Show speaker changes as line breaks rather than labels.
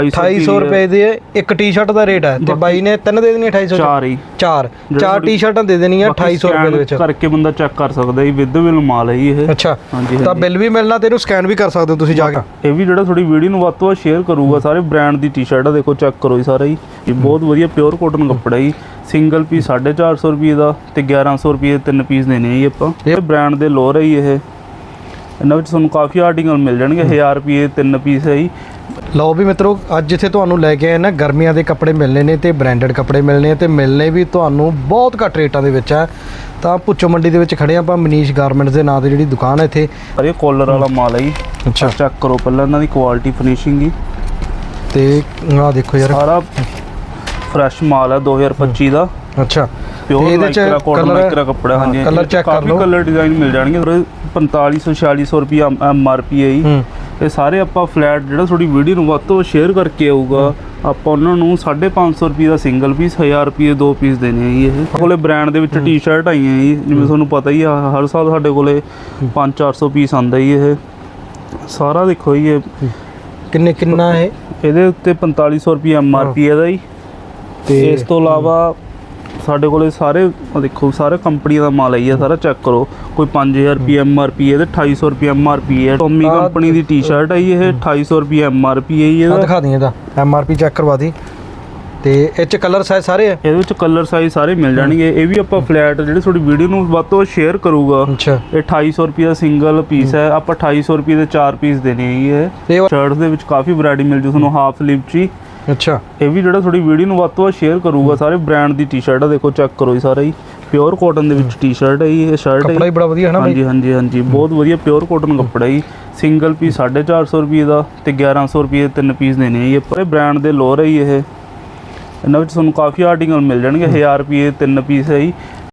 2800 ਰੁਪਏ ਦੇ ਇੱਕ ਟੀ-ਸ਼ਰਟ ਦਾ ਰੇਟ ਹੈ ਤੇ ਬਾਈ ਨੇ ਤਿੰਨ ਦੇ ਦੇਣੀ 2800
ਚਾਰ ਹੀ।
ਚਾਰ। ਚਾਰ ਟੀ-ਸ਼ਰਟਾਂ ਦੇ ਦੇਣੀਆਂ
ਬਾਕੀ
2800 ਰੁਪਏ ਦੇ ਵਿੱਚ।
ਕਰਕੇ ਬੰਦਾ ਚੈੱਕ ਕਰ ਸਕਦਾ ਜੀ ਵਿਦ ਬਿਲ ਮਾਲ ਹੈ ਇਹ।
ਅੱਛਾ।
ਹਾਂਜੀ
ਤਾਂ ਬਿੱਲ ਵੀ ਮਿਲਣਾ ਤੇ ਇਹਨੂੰ ਸਕੈਨ ਵੀ ਕਰ ਸਕਦੇ ਹੋ ਤੁਸੀਂ ਜਾ ਕੇ।
ਇਹ ਵੀ ਜਿਹੜਾ ਥੋੜੀ ਵੀਡੀਓ ਨੂੰ ਵੱਧ ਤੋਂ ਵੱਧ ਸ਼ੇਅਰ ਕਰੂਗਾ ਸਾਰੇ ਬ੍ਰਾਂਡ ਦੀ ਟੀ-ਸ਼ਰਟ ਆ ਦੇਖੋ ਚੈੱਕ ਕਰੋ ਜੀ ਸਾਰਾ ਜੀ। ਇਹ ਬਹੁਤ ਵਧੀਆ ਪਿਓਰ ਕਾਟਨ ਕੱਪੜਾ ਜੀ। ਸਿੰਗਲ ਪੀਸ 450 ਰੁਪਏ ਦਾ ਤੇ 1100 ਰੁਪਏ ਤਿੰਨ ਪੀਸ ਦੇਣੇ ਜੀ ਆਪਾਂ। ਇਹ ਬ੍ਰਾਂਡ ਦੇ ਲੋਅਰ ਹੈ ਇਹ। ਇਹਨਾਂ ਵਿੱਚ ਤੁਹਾਨੂੰ ਕਾਫੀ ਆਰਟੀਕਲ ਮਿਲ ਜਾਣਗੇ 1000 ਰੁਪਏ ਤਿੰਨ ਪੀਸ ਹੈ ਜੀ।
ਲਓ ਵੀ ਮਿੱਤਰੋ ਅੱਜ ਜਿੱਥੇ ਤੁਹਾਨੂੰ ਲੈ ਕੇ ਆਏ ਨਾ ਗਰਮੀਆਂ ਦੇ ਕੱਪੜੇ ਮਿਲਨੇ ਨੇ ਤੇ ਬ੍ਰਾਂਡਡ ਕੱਪੜੇ ਮਿਲਨੇ ਆ ਤੇ ਮਿਲਨੇ ਵੀ ਤੁਹਾਨੂੰ ਬਹੁਤ ਘੱਟ ਰੇਟਾਂ ਦੇ ਵਿੱਚ ਹੈ ਤਾਂ ਪੁੱਚੋ ਮੰਡੀ ਦੇ ਵਿੱਚ ਖੜੇ ਆਪਾਂ ਮਨੀਸ਼ ਗਾਰਮੈਂਟਸ ਦੇ ਨਾਂ ਤੇ ਜਿਹੜੀ ਦੁਕਾਨ ਹੈ ਇੱਥੇ।
ਪਰ ਇਹ ਕਾਲਰ ਵਾਲਾ ਮਾਲ ਹੈ ਜੀ।
ਅੱਛਾ।
ਚੈੱਕ ਕਰੋ ਪਹਿਲਾਂ ਇਹਨਾਂ ਦੀ ਕੁਆਲਿਟੀ ਫਿਨਿਸ਼ਿੰਗ ਜੀ।
ਤੇ ਆਹ ਦੇਖੋ ਯਾਰ।
ਸਾਰਾ ਫਰੈਸ਼ ਮਾਲ ਹੈ 2025 ਦਾ।
ਅੱਛਾ।
ਪਿਓਰ
ਇਹਦੇ ਚ
ਮਾਈਕਰਾ ਕੱਪੜਾ ਹਾਂਜੀ।
colour check ਕਰ
ਕਾਫੀ
ਲਓ।
ਕਲਰ ਡਿਜ਼ਾਈਨ ਮਿਲ ਜਾਣਗੇ। ਔਰ 4500 4600 ਰੁਪਏ ਐਮ ਆਰ ਪੀ ਹੈ ਜੀ।
ਹੂੰ।
ਇਹ ਸਾਰੇ ਆਪਾਂ ਫਲੈਟ ਜਿਹੜਾ ਥੋੜੀ ਵੀਡੀਓ ਨੂੰ ਵੱਧ ਤੋਂ ਸ਼ੇਅਰ ਕਰਕੇ ਆਊਗਾ ਆਪਾਂ ਉਹਨਾਂ ਨੂੰ 550 ਰੁਪਏ ਦਾ ਸਿੰਗਲ ਪੀਸ 1000 ਰੁਪਏ ਦੋ ਪੀਸ ਦੇਣੇ ਆ ਜੀ ਇਹ। ਕੋਲੇ ਬ੍ਰਾਂਡ ਦੇ ਵਿੱਚ ਟੀ-ਸ਼ਰਟ ਆਈਆਂ ਜੀ ਜਿਵੇਂ ਤੁਹਾਨੂੰ ਪਤਾ ਹੀ ਆ ਹਰ ਸਾਲ ਸਾਡੇ ਕੋਲੇ 5-400 ਪੀਸ ਆਂਦਾ ਜੀ ਇਹ। ਸਾਰਾ ਦੇਖੋ ਜੀ ਇਹ।
ਕਿੰਨੇ ਕਿੰਨਾ ਹੈ
ਇਹਦੇ ਉੱਤੇ 4500 ਰੁਪਏ ਐਮ ਆਰ ਪੀ ਇਹਦਾ ਜੀ।
ਤੇ
ਇਸ ਤੋਂ ਇਲਾਵਾ ਸਾਡੇ ਕੋਲੇ ਸਾਰੇ ਆਹ ਦੇਖੋ ਸਾਰੇ ਕੰਪਨੀਆਂ ਦਾ ਮਾਲ ਆਈ ਹੈ ਸਾਰਾ ਚੈੱਕ ਕਰੋ। ਕੋਈ 5000 ਰੁਪਏ ਐਮ ਆਰ ਪੀ ਇਹਦੇ 2800 ਰੁਪਏ ਐਮ ਆਰ ਪੀ ਹੈ। ਟੋਮੀ
ਆਹ
ਕੰਪਨੀ ਦੀ ਟੀ-ਸ਼ਰਟ ਹੈ ਜੀ ਇਹ 2800 ਰੁਪਏ ਐਮ ਆਰ ਪੀ ਹੈ ਜੀ
ਆ
ਇਹਦਾ
ਦਿਖਾ ਦਈਏ ਇਹਦਾ। ਐਮ ਆਰ ਪੀ ਚੈੱਕ ਕਰਵਾ ਦੀ। ਤੇ ਇਹ ਚ ਕਲਰ ਸਾਈਜ਼ ਸਾਰੇ ਹੈ
ਇਹਦੇ ਵਿੱਚ ਕਲਰ ਸਾਈਜ਼ ਸਾਰੇ ਮਿਲ ਜਾਣਗੇ। ਇਹ ਵੀ ਆਪਾਂ ਫਲੈਟ ਜਿਹੜੀ ਤੁਹਾਡੀ ਵੀਡੀਓ ਨੂੰ ਵੱਧ ਤੋਂ ਸ਼ੇਅਰ ਕਰੂਗਾ।
ਅੱਛਾ।
ਇਹ 2800 ਰੁਪਏ ਦਾ ਸਿੰਗਲ ਪੀਸ ਹੈ। ਆਪਾਂ 2800 ਰੁਪਏ ਦੇ 4 ਪੀਸ ਦੇਣੇ ਹੈ ਜੀ ਇਹ।
ਤੇ ਉਹ-
ਸ਼ਰਟ ਦੇ ਵਿੱਚ ਕਾਫੀ ਵੈਰਾਈਟੀ ਮਿਲ ਜੂ। ਤੁਹਾਨੂੰ ਹਾਫ ਸਲੀਵ ਚ ਹੀ
ਅੱਛਾ।
ਇਹ ਵੀ ਜਿਹੜਾ ਤੁਹਾਡੀ ਵੀਡੀਓ ਨੂੰ ਵੱਧ ਤੋਂ ਵੱਧ ਸ਼ੇਅਰ ਕਰੂਗਾ ਸਾਰੇ ਬ੍ਰਾਂਡ ਦੀ ਟੀ-ਸ਼ਰਟ ਆ ਦੇਖੋ ਚੈੱਕ ਕਰੋ ਜੀ ਸਾਰਾ ਜੀ ਪਿਓਰ ਕਾਟਨ ਦੇ ਵਿੱਚ ਟੀ-ਸ਼ਰਟ ਹੈ ਇਹ ਸ਼ਰਟ ਹੈ
ਕੱਪੜਾ ਹੀ ਬੜਾ ਵਧੀਆ ਹੈ ਨਾ
ਹਾਂਜੀ ਹਾਂਜੀ ਹਾਂਜੀ। ਬਹੁਤ ਵਧੀਆ ਪਿਓਰ ਕਾਟਨ ਕੱਪੜਾ ਜੀ। ਸਿੰਗਲ ਪੀਸ 450 ਰੁਪਏ ਦਾ ਤੇ 1100 ਰੁਪਏ ਦੇ ਤਿੰਨ ਪੀਸ ਦੇਣੇ ਇਹ ਬ੍ਰਾਂਡ ਦੇ ਲੋਅਰ ਹੈ ਇਹ। ਇਹਨਾਂ ਵਿੱਚ ਤੁਹਾਨੂੰ ਕਾਫੀ ਆਰਟੀਕਲ ਮਿਲ ਜਾਣਗੇ। 1000 ਰੁਪਏ ਦੇ ਤਿੰਨ ਪੀਸ ਹੈ ਜੀ।